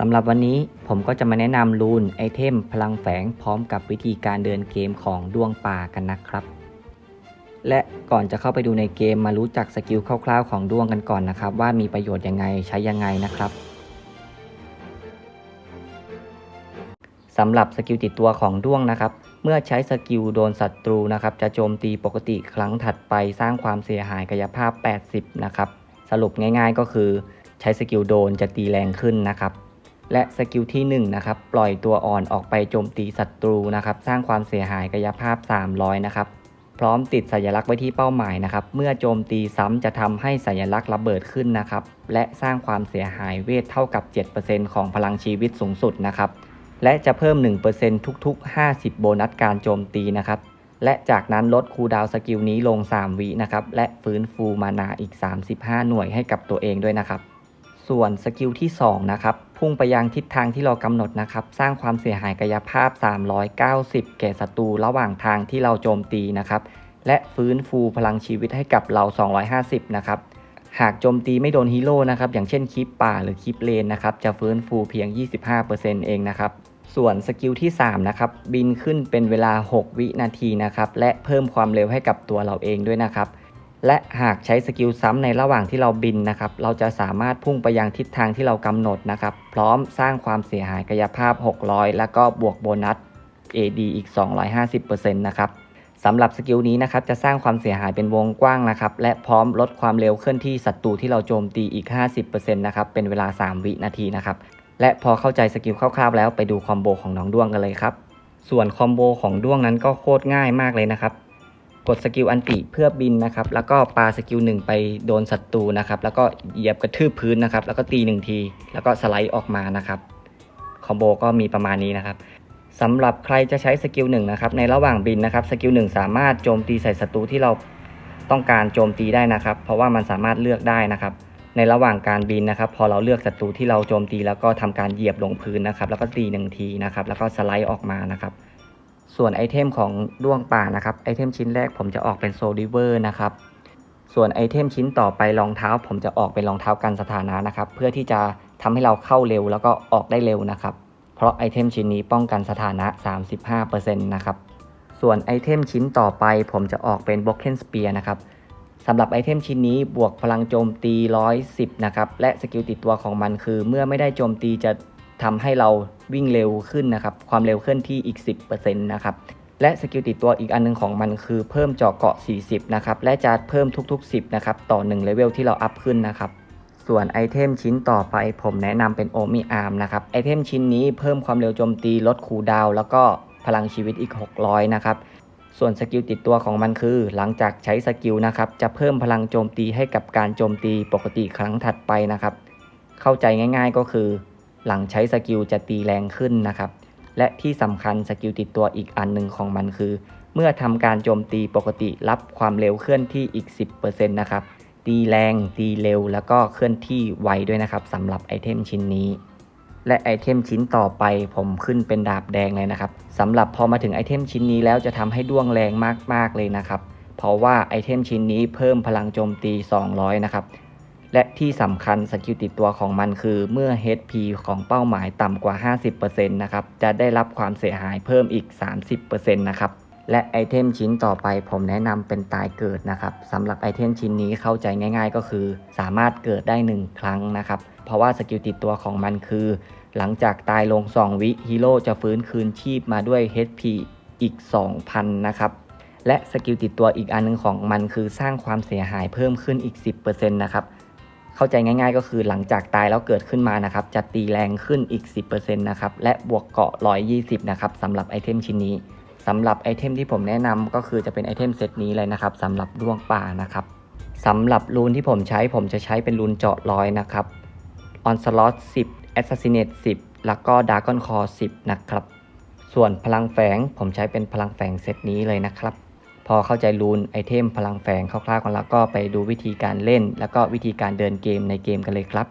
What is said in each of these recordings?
สำหรับวันนี้ผมก็จะมาแนะนำรูนไอเทมพลังแฝงพร้อมกับวิธีการเดินเกมของดวงป่ากันนะครับ และก่อนจะเข้าไปดูในเกมมารู้จักสกิลคร่าวๆของดวงกันก่อนนะครับ ว่ามีประโยชน์ยังไงใช้ยังไงนะครับสำหรับสกิลติดตัวของด้วงนะครับ เมื่อใช้สกิลโดนศัตรูนะครับ จะโจมตีปกติครั้งถัดไปสร้างความเสียหายกายภาพ 80 นะครับ สรุปง่ายๆก็คือ ใช้สกิลโดนจะตีแรงขึ้นนะครับ และสกิลที่1นะครับปล่อยตัวอ่อนออกไปโจมตีศัตรูนะครับสร้างความเสียหายกายภาพ 300 นะครับพร้อมติดสัญลักษณ์ไว้ที่เป้าหมายนะครับ เมื่อโจมตีซ้ำจะทำให้สัญลักษณ์ระเบิดขึ้นนะครับ และสร้างความเสียหายเวทเท่ากับ 7%ของพลังชีวิตสูงสุดนะครับ และจะเพิ่ม 1%ทุกๆ 50 โบนัสการโจมตีนะครับ และจากนั้นลดคูลดาวน์สกิลนี้ลง 3 วินะครับ และฟื้นฟูมานาอีก 35 หน่วยให้กับตัวเองด้วยนะครับ ส่วนสกิลที่ 2 นะครับ พุ่งไปยังทิศทางที่เรากำหนดนะครับ สร้างความเสียหายกายภาพ 390 แก่ศัตรูระหว่างทางที่เราโจมตีนะครับ และฟื้นฟูพลังชีวิตให้กับเรา 250 นะครับ หากโจมตีไม่โดนฮีโร่นะครับ อย่างเช่นคลิปป่าหรือคลิปเลนนะครับ จะฟื้นฟูเพียง 25%เองนะครับ ส่วนสกิลที่ 3 นะครับ บินขึ้นเป็นเวลา 6 วินาทีนะครับ และเพิ่มความเร็วให้กับตัวเราเองด้วยนะครับ และหากใช้สกิลซ้ำในระหว่างที่เราบินนะครับ เราจะสามารถพุ่งไปยังทิศทางที่เรากำหนดนะครับ พร้อมสร้างความเสียหายกายภาพ 600 แล้วก็บวกโบนัส AD อีก 250%นะครับสำหรับสกิลนี้นะครับจะสร้างความเสียหายเป็นวงกว้างนะครับ และพร้อมลดความเร็วเคลื่อนที่ศัตรูที่เราโจมตีอีก 50%นะครับ เป็นเวลา 3 วินาทีนะครับ และพอเข้าใจสกิลคร่าวๆแล้วไปดูคอมโบของน้องด้วงกันเลยครับ ส่วนคอมโบของด้วงนั้นก็โคตรง่ายมากเลยนะครับ กดสกิลอันติเพื่อบินนะครับแล้วก็ปาสกิลหนึ่งไปโดนศัตรูนะครับแล้วก็เหยียบกระทืบพื้นนะครับแล้วก็ตีหนึ่งที แล้วก็สไลด์ออกมานะครับคอมโบก็มีประมาณนี้นะครับสำหรับใครจะใช้สกิลหนึ่งนะครับในระหว่างบินนะครับสกิลหนึ่งสามารถโจมตีใส่ศัตรูที่เราต้องการโจมตีได้นะครับ เพราะว่ามันสามารถเลือกได้นะครับ ในระหว่างการบินนะครับ พอเราเลือกศัตรูที่เราโจมตีแล้วก็ทำการเหยียบลงพื้นนะครับ แล้วก็ตีหนึ่งทีนะครับ แล้วก็สไลด์ออกมานะครับ ส่วนไอเทมของด้วงป่านะครับไอเทมชิ้นแรกผมจะออกเป็นโซลิเวอร์นะครับส่วนไอเทมชิ้นต่อไปรองเท้า ผมจะออกเป็นรองเท้ากันสถานะนะครับ เพื่อที่จะทำให้เราเข้าเร็วแล้วก็ออกได้เร็วนะครับ เพราะไอเทมชิ้นนี้ป้องกันสถานะ 35%นะครับส่วนไอเทมชิ้นต่อไป ผมจะออกเป็นบล็อกเคนสเปียนะครับสำหรับไอเทมชิ้นนี้บวกพลังโจมตี 110 นะครับ และสกิลติดตัวของมันคือ เมื่อไม่ได้โจมตีจะ ทำให้เราวิ่งเร็วขึ้นนะครับ ความเร็วเคลื่อนที่อีก 10%นะครับ และสกิลติดตัวอีกอันหนึงของมันคือเพิ่มเจาะเกาะ 40 นะครับ และจะเพิ่มทุกๆ 10 นะครับ ต่อ1เลเวลที่เราอัพขึ้นนะครับ ส่วนไอเทมชิ้นต่อไปผมแนะนำเป็นโอมิอาร์มนะครับ ไอเทมชิ้นนี้เพิ่มความเร็วโจมตี ลดคูดาวแล้วก็พลังชีวิตอีก 600 นะครับส่วนสกิลติดตัวของมันคือ หลังจากใช้สกิลนะครับจะเพิ่มพลังโจมตีให้กับการโจมตีปกติครั้งถัดไปนะครับ เข้าใจง่ายๆก็คือ หลังใช้สกิลจะตีแรงขึ้นนะครับ และที่สำคัญสกิลติดตัวอีกอันหนึ่งของมันคือ เมื่อทำการโจมตีปกติรับความเร็วเคลื่อนที่อีก 10%นะครับ ตีแรง ตีเร็ว แล้วก็เคลื่อนที่ไวด้วยนะครับสำหรับไอเทมชิ้นนี้ และไอเทมชิ้นต่อไปผมขึ้นเป็นดาบแดงเลยนะครับสำหรับพอมาถึงไอเทมชิ้นนี้แล้วจะทำให้ด้วงแรงมากๆเลยนะครับ เพราะว่าไอเทมชิ้นนี้เพิ่มพลังโจมตี 200 นะครับ และที่สำคัญสกิลติดตัวของมันคือเมื่อ HP ของเป้าหมายต่ำกว่า 50%นะครับ จะได้รับความเสียหายเพิ่มอีก 30%นะครับ และไอเทมชิ้นต่อไปผมแนะนำเป็นตายเกิดนะครับสำหรับไอเทมชิ้นนี้เข้าใจง่าย ๆ ก็คือ สามารถเกิดได้ 1 ครั้งนะครับ เพราะว่าสกิลติดตัวของมันคือ หลังจากตายลง 2 วิฮีโร่จะฟื้นคืนชีพมาด้วย HP อีก 2,000 นะครับและสกิลติดตัวอีกอันหนึงของมันคือสร้างความเสียหายเพิ่มขึ้นอีก 10%นะครับ เข้าใจง่าย ๆ ก็คือหลังจากตายแล้วเกิดขึ้นมานะครับ จะตีแรงขึ้นอีก 10%นะครับ และบวกเกาะ 120 นะครับสำหรับไอเทมชิ้นนี้สำหรับไอเทมที่ผมแนะนำก็คือจะเป็นไอเทมเซตนี้เลยนะครับสำหรับดวงป่านะครับสำหรับรูนที่ผมใช้ผมจะใช้เป็นรูนเจาะร้อยนะครับ on slot 10 assassinate 10 แล้วก็ dragon core 10 นะครับ ส่วนพลังแฝงผมใช้เป็นพลังแฝงเซตนี้เลยนะครับ พอเข้าใจรูนไอเทมพลังแฝงคร่าวๆกันแล้วก็ไปดูวิธีการเล่น แล้วก็วิธีการเดินเกมในเกมกันเลยครับ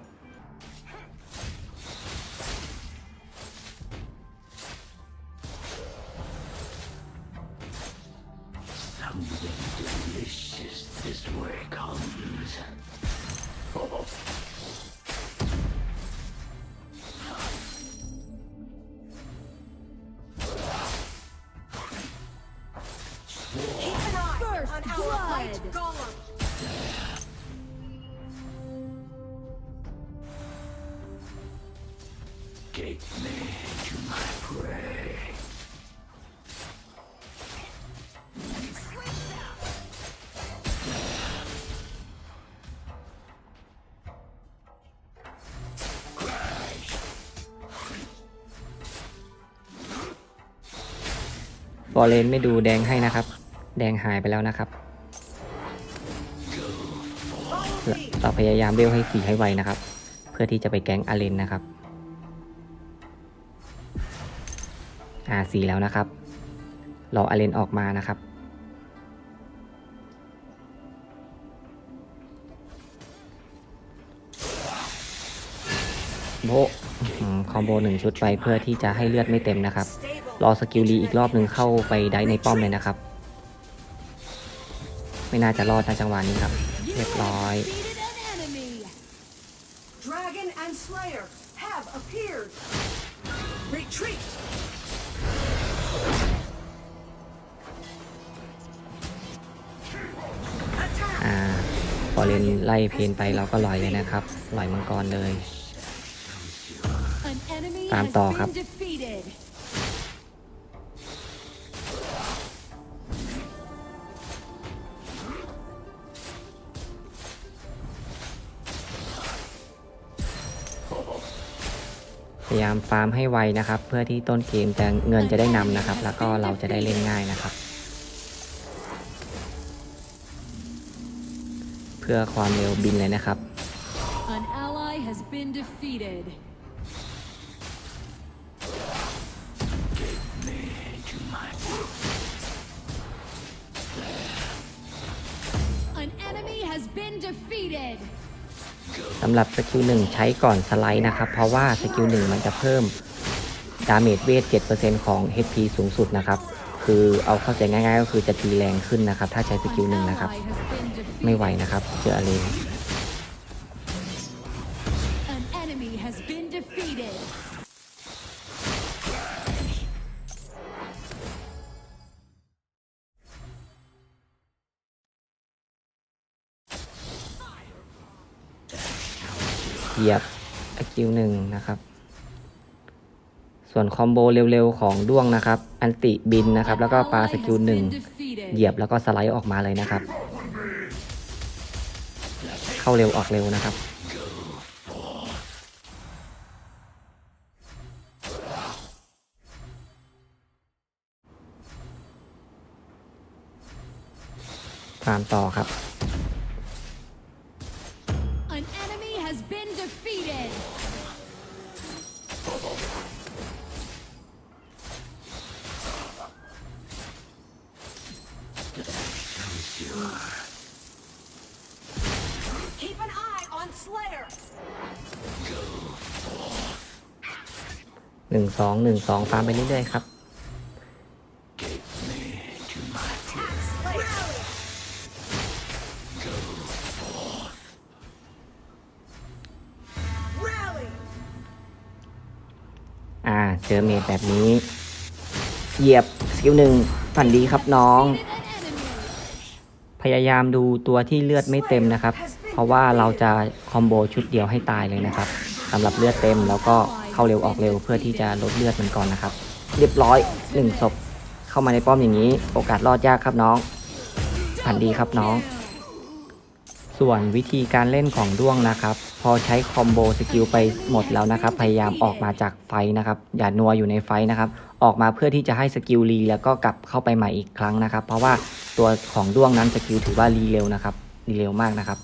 ฟอร์เรนไม่ดูแดงให้นะครับ แดงหายไปแล้วนะครับ เราพยายามเบลให้สีให้ไวนะครับ เพื่อที่จะไปแก๊งอาเลนนะครับอ่าสีแล้วนะครับรออาเลนออกมานะครับโบคอมโบหนึ่งชุดไปเพื่อที่จะให้เลือดไม่เต็มนะครับ รอสกิลรีอีกรอบหนึ่งเข้าไปได้ในป้อมเลยนะครับ ไม่น่าจะรอดนะจังหวะนี้ครับ เรียบร้อย Defeated an enemy. Dragon and Slayer have appeared. Retreat. อ่า พอเลนไล่เพนไปเราก็ลอยเลยนะครับลอยมังกรเลย An enemy ตาม has ต่อครับ ยายามฟาร์มให้ไวนะครับ เพื่อที่ต้นเกมจะเงินจะได้นำนะครับ แล้วก็เราจะได้เล่นง่ายนะครับ เพื่อความเร็วบินเลยนะครับำหรับสกิลหนึ่งใช้ก่อนสไลด์นะครับ เพราะว่าสกิลหนึ่งมันจะเพิ่มดาเมจเวท 7%ของ HP สูงสุดนะครับ คือเอาเข้าใจง่ายๆ ก็คือจะตีแรงขึ้นนะครับ ถ้าใช้สกิลหนึ่งนะครับ ไม่ไหวนะครับ เจออะไร กิลหนึ่งนะครับ ส่วนคอมโบเร็วๆของด้วงนะครับ อันติบินนะครับ แล้วก็ปลาสกิลหนึ่งเหยียบแล้วก็สไลด์ออกมาเลยนะครับ เข้าเร็วออกเร็วนะครับตามต่อครับ Slayer. หนึ่งสองหนึ่งสองฟาร์มไปเรื่อยๆครับ Slayer. อ่า เจอเมดแบบนี้ เหยียบสกิลหนึ่งฝันดีครับน้อง พยายามดูตัวที่เลือดไม่เต็มนะครับ เพราะว่าเราจะคอมโบชุดเดียวให้ตายเลยนะครับสำหรับเลือดเต็มแล้วก็เข้าเร็วออกเร็วเพื่อที่จะลดเลือดมันก่อนนะครับ เรียบร้อยหนึ่งศพเข้ามาในป้อมอย่างนี้ โอกาสรอดยากครับน้องฝันดีครับน้อง ส่วนวิธีการเล่นของด้วงนะครับ พอใช้คอมโบสกิลไปหมดแล้วนะครับ พยายามออกมาจากไฟนะครับ อย่านัวอยู่ในไฟนะครับ ออกมาเพื่อที่จะให้สกิลรีแล้วก็กลับเข้าไปใหม่อีกครั้งนะครับ เพราะว่าตัวของด้วงนั้นสกิลถือว่ารีเร็วนะครับรีเร็วมากนะครับ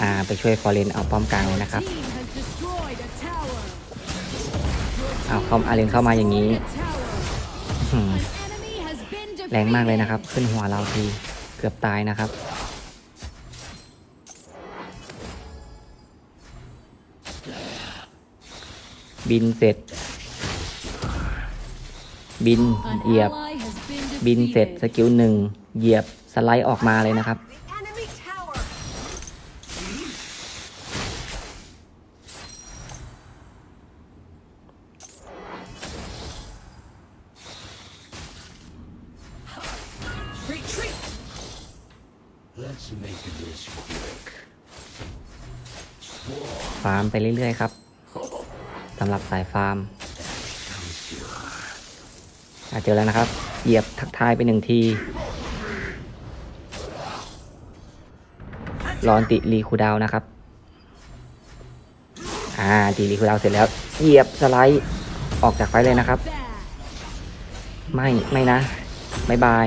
อ่าไปช่วยฟอร์เรนเอาป้อมกลางเลยนะครับเอาคอมอาเลนเข้ามาอย่างนี้แรงมากเลยนะครับ ขึ้นหัวเราทีเกือบตายนะครับบินเสร็จ บินเหยียบ บินเสร็จสกิลหนึ่งเหยียบสไลด์ออกมาเลยนะครับ ฟาร์มไปเรื่อย ๆ ครับสำหรับสายฟาร์มอะเจอแล้วนะครับ เหยียบทักทายไปหนึ่งทีรอนติรีคูดาวนะครับ อ่าตีรีคูดาวเสร็จแล้ว เหยียบสไลด์ออกจากไฟเลยนะครับ ไม่ ไม่นะบายบาย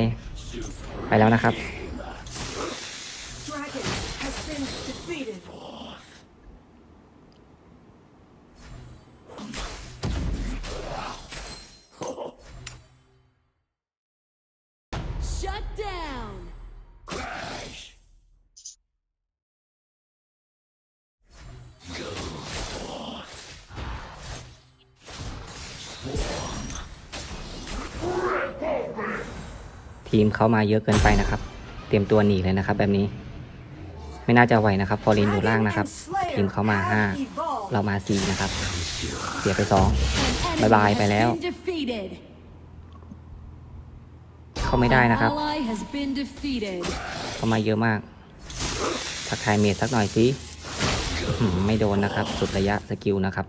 ไปแล้วนะครับ ทีมเขามาเยอะเกินไปนะครับ เตรียมตัวหนีเลยนะครับ แบบนี้ ไม่น่าจะไหวนะครับฟอร์เรนอยู่ล่างนะครับ ทีมเขามาห้าเรามาสี่นะครับ เสียไปสอง An Bye enemy bye, has ไปแล้ว เข้าไม่ได้นะครับ เข้ามาเยอะมากทักทายเมดสักหน่อยสิไม่โดนนะครับ สุดระยะสกิลนะครับ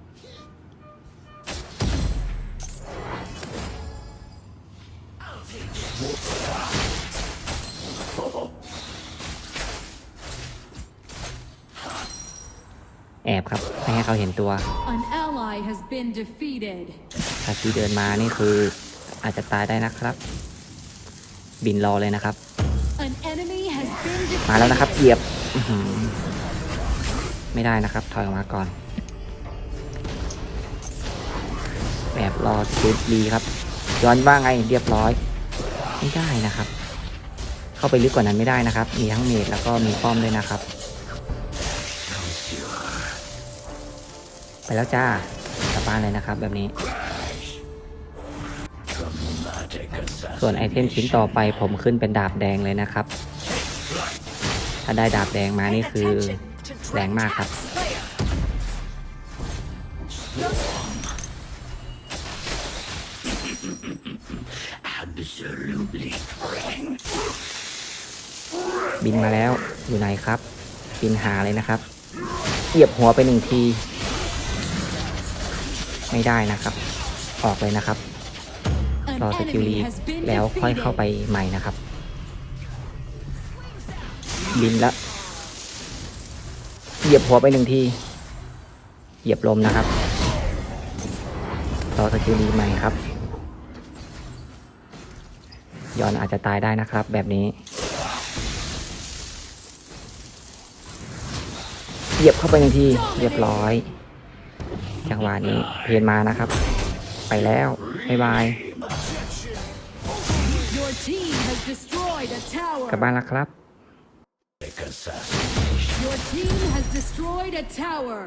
ครับไม่ให้เขาเห็นตัว An ally has been defeated. ถ้าที่เดินมานี่คืออาจจะตายได้นะครับ บินรอเลยนะครับ An enemy has been defeated. มาแล้วนะครับเหยียบอื้อหือไม่ได้นะครับ ถอยออกมาก่อน แบบรอจุดดีครับ ย้อนว่าไงเรียบร้อย ไม่ได้นะครับ เข้าไปลึกกว่านั้นไม่ได้นะครับ มีทั้งเมดแล้วก็มีป้อมด้วยนะครับ ไปแล้วจ้ากลับบ้านเลยนะครับแบบนี้ ส่วนไอเทมชิ้นต่อไปผมขึ้นเป็นดาบแดงเลยนะครับ ถ้าได้ดาบแดงมานี่คือแรงมากครับ บินมาแล้วอยู่ไหนครับ บินหาเลยนะครับเหยียบหัวไปหนึ่งที ไม่ได้นะครับ ออกเลยนะครับ An รอสกิล enemy ลี has been แล้วค่อยเข้าไป defeated. ใหม่นะครับ บินแล้วเหยียบหัวไปหนึ่งที เหยียบลมนะครับ รอสกิลลีใหม่ครับย้อนอาจจะตายได้นะครับ แบบนี้ เหยียบเข้าไปหนึ่งที เรียบร้อย จังหวะนี้เพนมานะครับ ไปแล้วบ๊ายบาย Your team has destroyed a กลับ tower. บ้านแล้วครับ Assassin. Your team has destroyed a tower.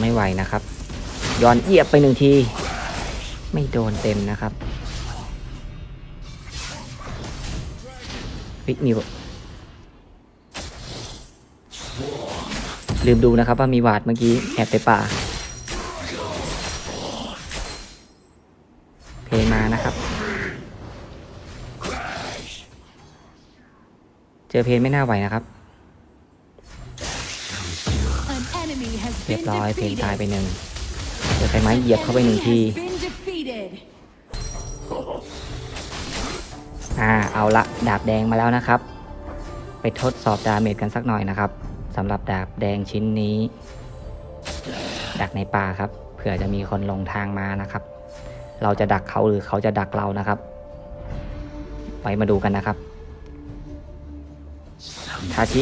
ไม่ไหวนะครับย้อนเหยียบไปหนึ่งที ไม่โดนเต็มนะครับวิกมีลืมดูนะครับว่ามีวาดเมื่อกี้แอบไปป่าเพมานะครับ เจอเพลงไม่น่าไหวนะครับ เรียบร้อยเพลงตายไปหนึ่งเจอใครไม้เหยียบเข้าไปหนึ่งทีอ่าเอาละดาบแดงมาแล้วนะครับ ไปทดสอบดาเมจกันสักหน่อยนะครับสำหรับดาบแดงชิ้นนี้ ดักในป่าครับเผื่อจะมีคนลงทางมานะครับ เราจะดักเขาหรือเขาจะดักเรานะครับไว้มาดูกันนะครับทาชิ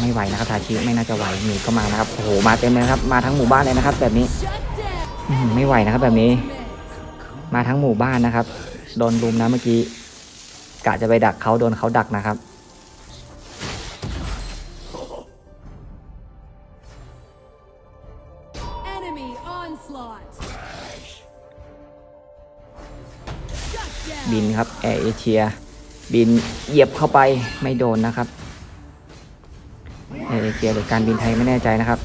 ไม่ไหวนะครับทาชิไม่น่าจะไหวหมีก็มานะครับโอ้โหมาเต็มเลยนะครับ มาทั้งหมู่บ้านเลยนะครับ แบบนี้ Shut down. อืมไม่ไหวนะครับ แบบนี้ Ultimate. มาทั้งหมู่บ้านนะครับโดนรุมนะเมื่อกี้กะจะไปดักเขาโดนเขาดักนะครับ Enemy onslaught. Shut บิน down. ครับแอร์เอเชียบินเหยียบเข้าไปไม่โดนนะครับ เอเชียหรือการบินไทยไม่แน่ใจนะครับ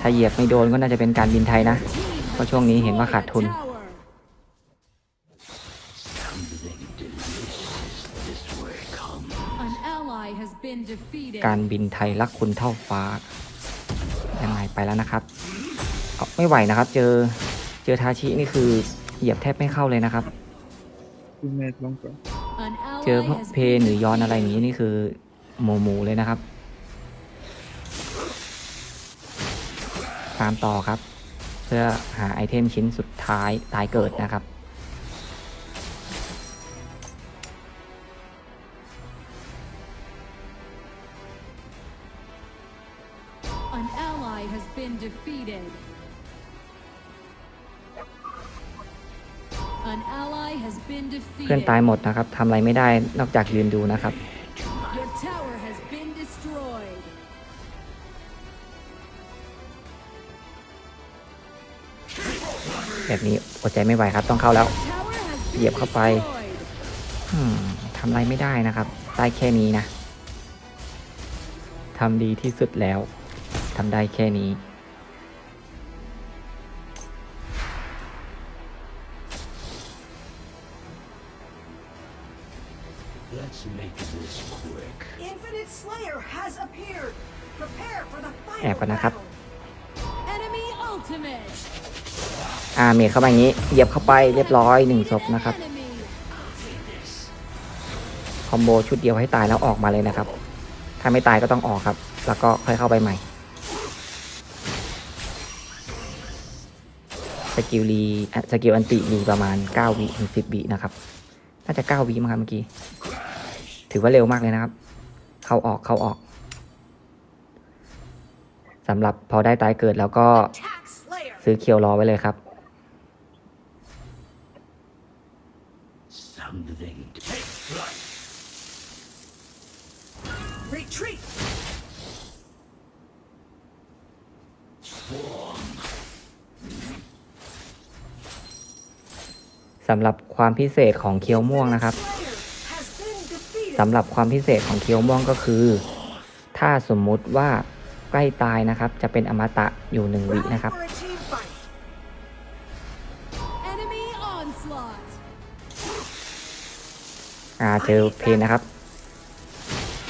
ถ้าเหยียบไม่โดนก็น่าจะเป็นการบินไทยนะ เพราะช่วงนี้เห็นว่าขาดทุน Tower. Something delicious this way come. An ally has been defeated. การบินไทยรักคุณเท่าฟ้า ยังไงไปแล้วนะครับเอาไม่ไหวนะครับ เจอเจอทาชินี่คือเหยียบแทบไม่เข้าเลยนะครับคุณแม่ลองก่อน An เจอ ally พวก has เพนหรื been อยอนอะไรอย่างนี้นี่คือหมูหมูเลยนะครับ ตามต่อครับ เพื่อหาไอเทมชิ้นสุดท้ายตายเกิดนะครับ An ally has been defeated. An ally has been เพื่อน defeated. ตายหมดนะครับทำอะไรไม่ได้นอกจากยืนดูนะครับ แบบนี้อดใจไม่ไหวครับ ต้องเข้าแล้ว Tower has been เหยียบเข้าไป destroyed. อืมทำอะไรไม่ได้นะครับ ได้แค่นี้นะทำดีที่สุดแล้วทำได้แค่นี้ Let's make this quick. Infinite Slayer has appeared. Prepare for the แอบ final ก่อนนะครับ battle. Enemy ultimate. อ่าเมดเข้ามาอย่างนี้เหยียบเข้าไปเรียบร้อยหนึ่งศพนะครับคอมโบชุดเดียวให้ตายแล้วออกมาเลยนะครับ ถ้าไม่ตายก็ต้องออกครับ แล้วก็ค่อยเข้าไปใหม่ สกิลรีสกิลอันติรีประมาณ 9วิถึง10วินะครับ น่าจะ 9วิมั้งครับเมื่อกี้ ถือว่าเร็วมากเลยนะครับ เข้าออกเข้าออกสำหรับพอได้ตายเกิดแล้วก็ ซื้อเคียวรอไว้เลยครับ Something take flight. Retreat. Swarm. สำหรับความพิเศษของเคียวม่วงนะครับ Slayer has been defeated. สำหรับความพิเศษของเคียวม่วงก็คือ ถ้าสมมุติว่าใกล้ตายนะครับ จะเป็นอมตะอยู่หนึ่งวิ Ready นะครับ จอเพนนะครับ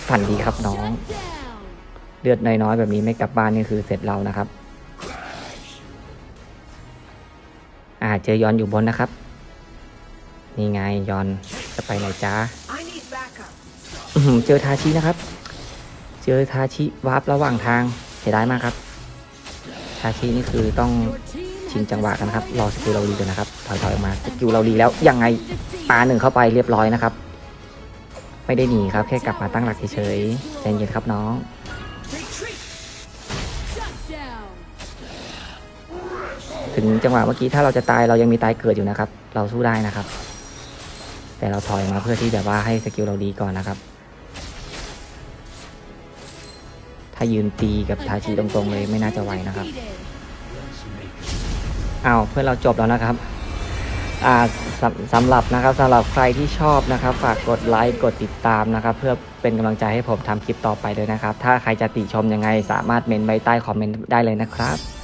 ฝันดีครับน้อง เลือดน้อยๆแบบนี้ไม่กลับบ้านนี่คือเสร็จเรานะครับ อ่าเจอยอนอยู่บนนะครับ นี่ไงยอนจะไปไหนจ้าเจอทาชินะครับ เจอทาชิวาร์ประหว่างทางเสียดายมากครับ ทาชินี่คือต้องชิงจังหวะกันนะครับ รอสกิลเราดีกันนะครับ ถอยๆออกมา สกิลเราดีแล้ว ยังไงปาหนึ่งเข้าไปเรียบร้อยนะครับ ไม่ได้หนีครับแค่กลับมาตั้งหลักเฉยๆใจเย็นครับน้องถึงจังหวะเมื่อกี้ถ้าเราจะตายเรายังมีตายเกิดอยู่นะครับ เราสู้ได้นะครับ แต่เราถอยมาเพื่อที่แบบว่าให้สกิลเราดีก่อนนะครับ ถ้ายืนตีกับทาชิตรงๆเลยไม่น่าจะไหวนะครับอ้าวเพื่อนเราจบแล้วนะครับ สำสำหรับนะครับสำหรับใครที่ชอบนะครับ ฝากกดไลค์กดติดตามนะครับ เพื่อเป็นกำลังใจให้ผมทำคลิปต่อไปด้วยนะครับ ถ้าใครจะติชมยังไงสามารถเมนไว้ใต้คอมเมนต์ได้เลยนะครับ